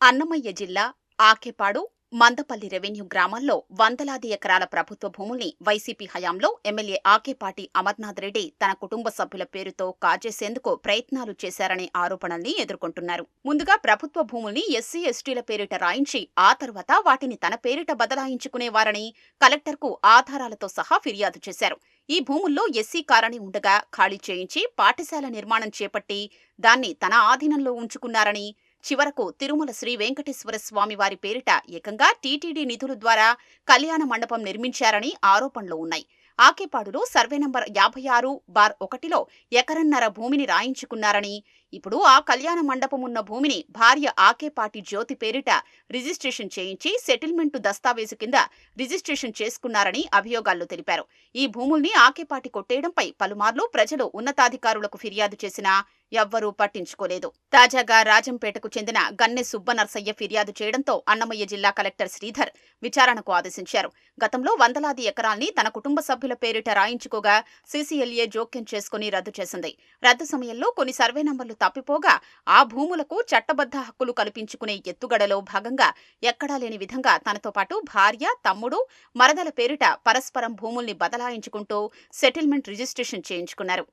అన్నమయ్య జిల్లా ఆకేపాడు మందపల్లి రెవెన్యూ గ్రామాల్లో వందలాది ఎకరాల ప్రభుత్వ భూముల్ని వైసీపీ హయాంలో ఎమ్మెల్యే ఆకేపాటి అమర్నాథ్ రెడ్డి తన కుటుంబ సభ్యుల పేరుతో కాజేసేందుకు ప్రయత్నాలు చేశారనే ఆరోపణల్ని ఎదుర్కొంటున్నారు. ముందుగా ప్రభుత్వ భూముల్ని ఎస్సీ ఎస్టీల పేరిట రాయించి ఆ తర్వాత వాటిని తన పేరిట బదలాయించుకునేవారని కలెక్టర్కు ఆధారాలతో సహా ఫిర్యాదు చేశారు. ఈ భూముల్లో ఎస్సీ కాలనీ ఉండగా ఖాళీ చేయించి పాఠశాల నిర్మాణం చేపట్టి దాన్ని తన ఆధీనంలో ఉంచుకున్నారని చివరకు తిరుమల శ్రీ వెంకటేశ్వర స్వామి వారి పేరిట ఏకంగా టీటీడీ నిధుల ద్వారా కళ్యాణ మండపం నిర్మించారని ఆరోపణలు ఉన్నాయి. ఆకేపాడులో సర్వే నంబర్ యాభై ఆరు బార్ ఒకటిలో ఎకరన్నర భూమిని రాయించుకున్నారని ఇప్పుడు ఆ కళ్యాణ మండపం ఉన్న భూమిని భార్య ఆకేపాటి జ్యోతి పేరిట రిజిస్ట్రేషన్ చేయించి సెటిల్మెంటు దస్తావేజు కింద రిజిస్ట్రేషన్ చేసుకున్నారని అభియోగాల్లో తెలిపారు. ఈ భూముల్ని ఆకేపాటి కొట్టేయడంపై పలుమార్లు ప్రజలు ఉన్నతాధికారులకు ఫిర్యాదు చేసినా ఎవ్వరూ పట్టించుకోలేదు. తాజాగా రాజంపేటకు చెందిన గన్నె సుబ్బనర్సయ్య ఫిర్యాదు చేయడంతో అన్నమయ్య జిల్లా కలెక్టర్ శ్రీధర్ విచారణకు ఆదేశించారు. గతంలో వందలాది ఎకరాల్ని తన కుటుంబ సభ్యుల పేరిట రాయించుకోగా సీసీఎల్ఏ జోక్యం చేసుకుని రద్దు చేసింది. రద్దు సమయంలో కొన్ని సర్వే నంబర్లు తప్పిపోగా ఆ భూములకు చట్టబద్ధ హక్కులు కల్పించుకునే ఎత్తుగడలో భాగంగా ఎక్కడా లేని విధంగా తనతో పాటు భార్య తమ్ముడు మరదల పేరిట పరస్పరం భూముల్ని బదలాయించుకుంటూ సెటిల్మెంట్ రిజిస్ట్రేషన్ చేయించుకున్నారు.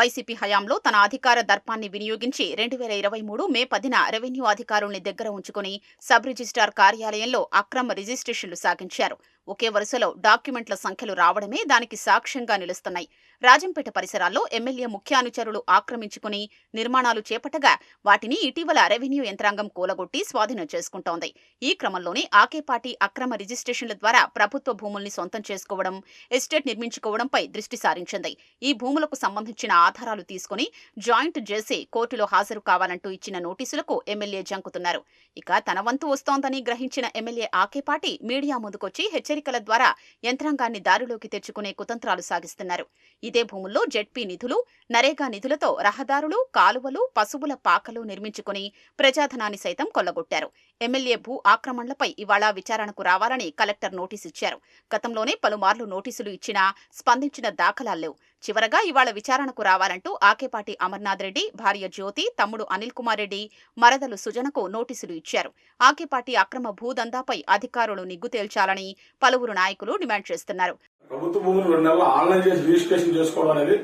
వైసీపీ హయాంలో తన అధికార దర్పాన్ని వినియోగించి రెండు వేల ఇరవై మూడు మే పదిన రెవెన్యూ అధికారుల్ని దగ్గర ఉంచుకుని సబ్ రిజిస్ట్రార్ కార్యాలయంలో అక్రమ రిజిస్ట్రేషన్లు సాగించారు. ఒకే వరుసలో డాక్యుమెంట్ల సంఖ్యలు రావడమే దానికి సాక్ష్యంగా నిలుస్తున్నాయి. రాజంపేట పరిసరాల్లో ఎమ్మెల్యే ముఖ్యానుచరులు ఆక్రమించుకుని నిర్మాణాలు చేపట్టగా వాటిని ఇటీవల రెవెన్యూ యంత్రాంగం కూలగొట్టి స్వాధీనం చేసుకుంటోంది. ఈ క్రమంలోనే ఆకేపాటి అక్రమ రిజిస్ట్రేషన్ల ద్వారా ప్రభుత్వ భూముల్ని సొంతం చేసుకోవడం ఎస్టేట్ నిర్మించుకోవడంపై దృష్టి సారించింది. ఈ భూములకు సంబంధించిన ఆధారాలు తీసుకుని జాయింట్ జేసీ కోర్టులో హాజరు కావాలంటూ ఇచ్చిన నోటీసులకు ఎమ్మెల్యే జంకుతున్నారు. ఇక తన వంతు వస్తోందని గ్రహించిన ఎమ్మెల్యే ఆకేపాటి మీడియా ముందుకొచ్చి హెచ్చరికల ద్వారా యంత్రాంగాన్ని దారిలోకి తెచ్చుకునే కుతంత్రాలు సాగిస్తున్నారు. ఇదే భూముల్లో జెడ్పీ నిధులు నరేగా నిధులతో రహదారులు కాలువలు పశువుల పాకలు నిర్మించుకుని ప్రజాధనాన్ని సైతం కొల్లగొట్టారు. ఎమ్మెల్యే భూ ఆక్రమణలపై ఇవాళ విచారణకు రావాలని కలెక్టర్ నోటీసు ఇచ్చారు. గతంలోనే పలుమార్లు నోటీసులు ఇచ్చినా స్పందించిన దాఖలాల్లేవు చివరగా ఇవాళ విచారణకు రావాలంటూ ఆకేపాటి అమర్నాథ్ రెడ్డి భార్య జ్యోతి తమ్ముడు అనిల్ కుమార్ రెడ్డి మరదలు సుజనకు నోటీసులు ఇచ్చారు. ఆకేపాటి అక్రమ భూదందాపై అధికారులు నిగ్గు తేల్చాలని పలువురు నాయకులు డిమాండ్ చేస్తున్నారు. ప్రభుత్వ భూములు ఆన్లైన్ చేసి రిజిస్ట్రేషన్ చేసుకోవడం అనేది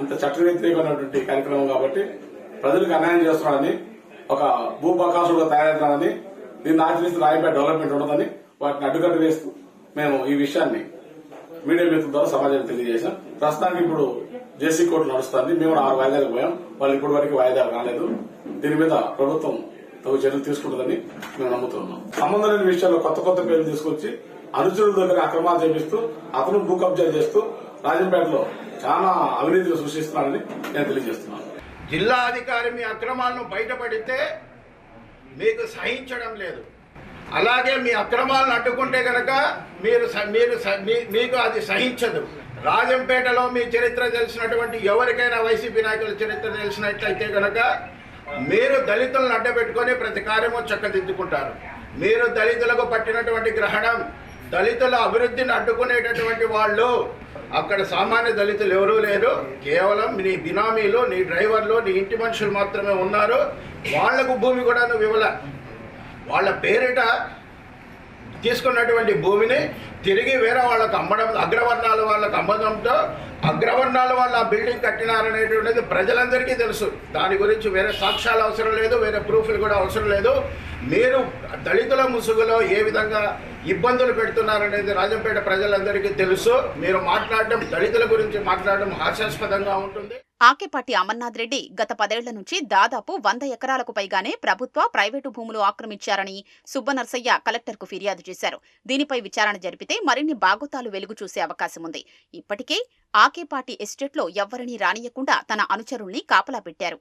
ఇంత చట్ట కార్యక్రమం కాబట్టి ప్రజలకు అన్యాయం చేస్తున్నాడని ఒక భూపకాశుడు బకాసుడుగా దీన్ని ఆచరిస్తే రాయపేట డెవలప్మెంట్ ఉండదని వాటిని అడ్డుకట్టు వేస్తూ మేము ఈ విషయాన్ని మీడియా మిత్రుల ద్వారా సమాజానికి తెలియజేశాం. ప్రస్తుతానికి ఇప్పుడు జేసీ కోర్టు నడుస్తుంది. మేము కూడా ఆరు వాయిదాలకు పోయాం. వాళ్ళు ఇప్పటి వరకు వాయిదాలు రాలేదు. దీని మీద ప్రభుత్వం తగు చర్యలు తీసుకుంటుందని మేము నమ్ముతున్నాం. సంబంధం లేని విషయాల్లో కొత్త కొత్త పేర్లు తీసుకొచ్చి అనుచరుల దగ్గర అక్రమాలు చేపిస్తూ అతను భూ కబ్జా చేస్తూ రాజంపేటలో చాలా అవినీతిని సృష్టిస్తున్నారని నేను తెలియజేస్తున్నాను. జిల్లా అధికారి మీ అక్రమాలను బయటపడితే మీకు సహించడం లేదు. అలాగే మీ అక్రమాలను అడ్డుకుంటే కనుక మీరు స- మీరు మీకు అది సహించదు. రాజంపేటలో మీ చరిత్ర తెలిసినటువంటి ఎవరికైనా వైసీపీ నాయకుల చరిత్ర తెలిసినట్లయితే కనుక మీరు దళితులను అడ్డబెట్టుకొని ప్రతి కార్యము చక్కదిద్దుకుంటారు. మీరు దళితులకు పట్టినటువంటి గ్రహణం దళితుల అభివృద్ధిని అడ్డుకునేటటువంటి వాళ్ళు అక్కడ సామాన్య దళితులు ఎవరూ లేరు. కేవలం నీ బినామీలు నీ డ్రైవర్లు నీ ఇంటి మనుషులు మాత్రమే ఉన్నారు. వాళ్ళకు భూమి కూడా నువ్వు ఇవ్వలే. వాళ్ళ పేరిట తీసుకున్నటువంటి భూమిని తిరిగి వేరే వాళ్ళకు అమ్మడం అగ్రవర్ణాల వాళ్ళకు అమ్మడంతో అగ్రవర్ణాల వాళ్ళు ఆ బిల్డింగ్ కట్టినారనేటువంటిది ప్రజలందరికీ తెలుసు. దాని గురించి వేరే సాక్ష్యాలు అవసరం లేదు వేరే ప్రూఫ్లు కూడా అవసరం లేదు. మీరు దళితుల ముసుగులో ఏ విధంగా ఇబ్బందులు పెడుతున్నారనేది రాజంపేట ప్రజలందరికీ తెలుసు. మీరు మాట్లాడడం దళితుల గురించి మాట్లాడడం హాస్యాస్పదంగా ఉంటుంది. ఆకేపాటి అమర్నాథ్ రెడ్డి గత పదేళ్ళ నుంచి దాదాపు వంద ఎకరాలకు పైగానే ప్రభుత్వ ప్రైవేటు భూములు ఆక్రమించారని సుబ్బనర్సయ్య కలెక్టర్కు ఫిర్యాదు చేశారు. దీనిపై విచారణ జరిపితే మరిన్ని బాగోతాలు వెలుగు చూసే అవకాశం ఉంది. ఇప్పటికే ఆకేపాటి ఎస్టేట్లో ఎవ్వరినీ రానియకుండా తన అనుచరుల్ని కాపలా పెట్టారు.